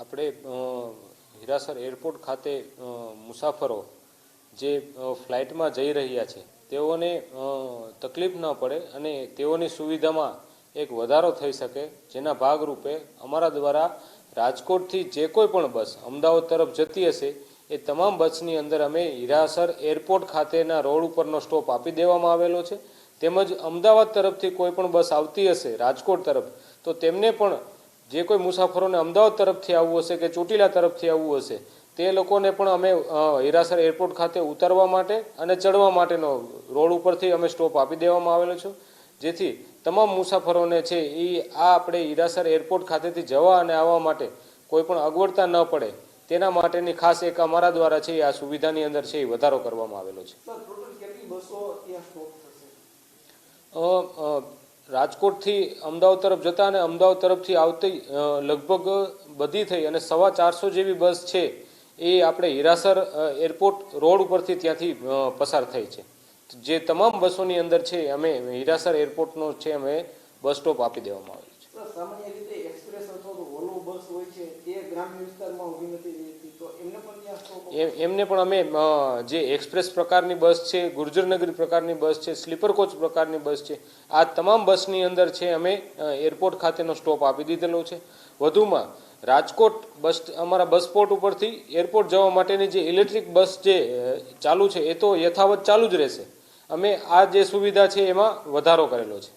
આપણે હિરાસર એરપોર્ટ ખાતે મુસાફરો જે ફ્લાઇટમાં જઈ રહ્યા છે, તેઓને તકલીફ ન પડે અને તેઓની સુવિધામાં એક વધારો થઈ શકે, જેના ભાગરૂપે અમારા દ્વારા રાજકોટથી જે કોઈ પણ બસ અમદાવાદ તરફ જતી હશે, એ તમામ બસની અંદર અમે હીરાસર એરપોર્ટ ખાતેના રોડ ઉપરનો સ્ટોપ આપી દેવામાં આવેલો છે. તેમજ અમદાવાદ તરફથી કોઈ પણ બસ આવતી હશે, રાજકોટ તરફ, તો તેમને પણ જે કોઈ મુસાફરોને અમદાવાદ તરફથી આવવું હશે કે ચોટીલા તરફથી આવવું હશે, તે લોકોને પણ અમે હીરાસર એરપોર્ટ ખાતે ઉતરવા માટે અને ચડવા માટેનો રોડ ઉપરથી અમે સ્ટોપ આપી દેવામાં આવેલો છે. જેથી તમામ મુસાફરોને છે એ આ આપણે હીરાસર એરપોર્ટ ખાતેથી જવા અને આવવા માટે કોઈ પણ અગવડતા ન પડે, તેના માટેની ખાસ એક અમારા દ્વારા છે આ સુવિધાની અંદર છે એ વધારો કરવામાં આવેલો છે. રાજકોટથી અમદાવાદ તરફ જતા અને અમદાવાદ તરફથી આવતી લગભગ બધી થઈ અને સવા ચારસો જેવી બસ છે એ આપણે હિરાસર એરપોર્ટ રોડ ઉપરથી ત્યાંથી પસાર થઈ છે. જે તમામ બસોની અંદર છે, અમે હિરાસર એરપોર્ટનો છે, અમે બસ સ્ટોપ આપી દેવામાં આવેલ તો એમને પણ અમે જે એક્સપ્રેસ પ્રકારની બસ છે, ગુર્જરનગરી પ્રકારની બસ છે, સ્લીપર કોચ પ્રકારની બસ છે, આ તમામ બસની અંદર છે, અમે એરપોર્ટ ખાતેનો સ્ટોપ આપી દીધેલો છે. વધુમાં, રાજકોટ બસ, અમારા બસ સ્પોટ ઉપરથી એરપોર્ટ જવા માટેની જે ઇલેક્ટ્રિક બસ જે ચાલુ છે, એ તો યથાવત ચાલુ જ રહેશે. અમે આ જે સુવિધા છે, એમાં વધારો કરેલો છે.